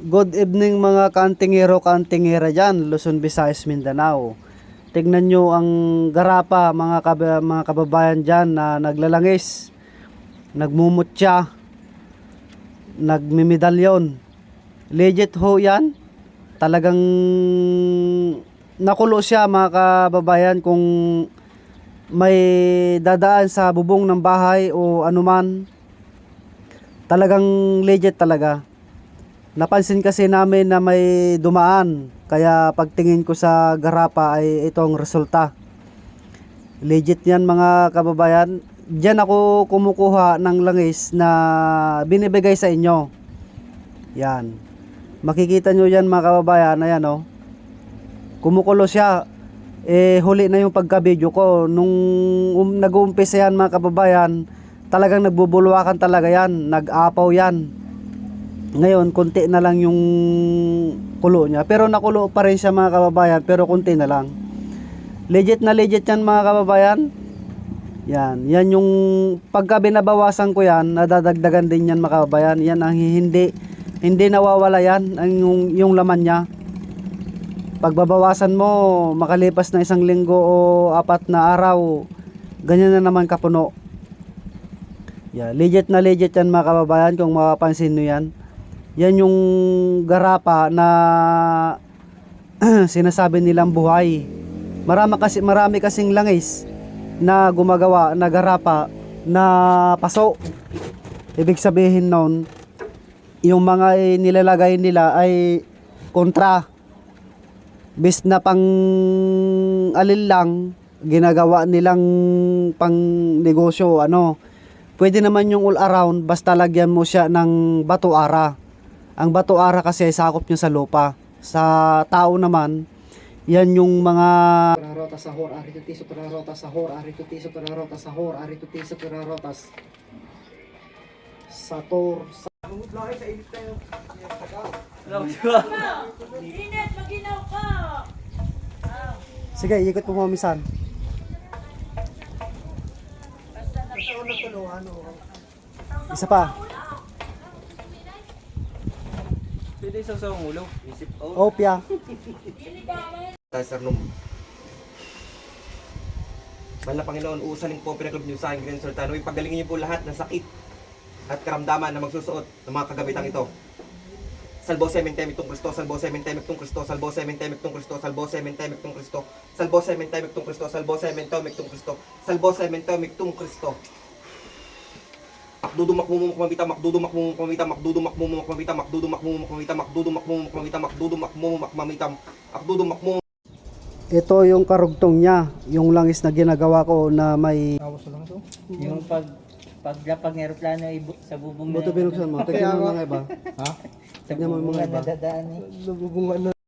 Good evening mga kantingero kantingera dyan, Luzon, Visayas, Mindanao. Tignan nyo ang garapa mga, kab- mga kababayan dyan na naglalangis, nagmumutya, nagmimedalyon. Legit ho yan. Talagang nakulo siya mga kababayan kung may dadaan sa bubong ng bahay o anuman. Talagang legit talaga. Napansin kasi namin na may dumaan. Kaya pagtingin ko sa garapa ay itong resulta. Legit yan mga kababayan. Diyan ako kumukuha ng langis na binibigay sa inyo. Yan. Makikita nyo yan mga kababayan. Ayan o. Kumukulo siya. Eh huli na yung pagka-video ko. Nung um, nag-uumpisa yan mga kababayan, talagang nagbubulwakan talaga yan. Nag-apaw yan. Ngayon, konti na lang yung kulo niya. Pero nakulo pa rin siya mga kababayan, pero konti na lang. Legit na legit yan mga kababayan. Yan, yan yung pagka binabawasan ko yan, nadadagdagan din yan mga kababayan. Yan ang hindi hindi nawawala yan ang yung, yung laman niya. Pagbabawasan mo, makalipas na isang linggo o apat na araw, ganyan na naman kapuno. Yeah, legit na legit yan mga kababayan kung mapapansin nyo yan. Yan yung garapa na sinasabi nilang buhay. Marami kasi marami kasing langis na gumagawa na garapa na paso. Ibig sabihin noon, yung mga nilalagay nila ay kontra. Bis na pang alin lang, ginagawa nilang pang negosyo, ano. Pwede naman yung all around, basta lagyan mo siya ng bato ara. Ang bato ara kasi ay sakop niya sa lupa. Sa tao naman, yan yung mga Pararotas sahor, arito tiso pararotas sahor, arito tiso pararotas sahor, arito tiso pararotas. Sator, sa... Init, maginaw ka! Sige, ikot mo mamisan. Isa pa. Pwede sa sa ulo. Isip out. Opya. Sir Num. Mahal na Panginoon, uusaling po pinaglob niyo sa aking Grand Sultano. Ipagalingin niyo po lahat ng sakit at karamdaman na magsusuot ng mga kagamitang ito. Salbo semen temik tong Kristo, salbo semen temik tong Kristo, salbo semen temik tong Kristo, salbo semen temik tong Kristo, salbo semen temik tong Kristo, salbo semen temik tong Kristo, salbo semen temik tong Kristo. Makdudu makmumu kumamita, makdudu makmumu kumamita, makdudu makmumu kumamita, makdudu makmumu kumamita, makdudu makmumu kumamita, makdudu makmumu kumamita, makdudu makmumu Ito yung karugtong niya, yung langis na ginagawa ko na may Yung pag paglapag ng bu- sa bubong Buto binuksan mo. Tignan mo mga iba. sa mo yung bubong mga na iba. nadadaan eh. Nabubungan na.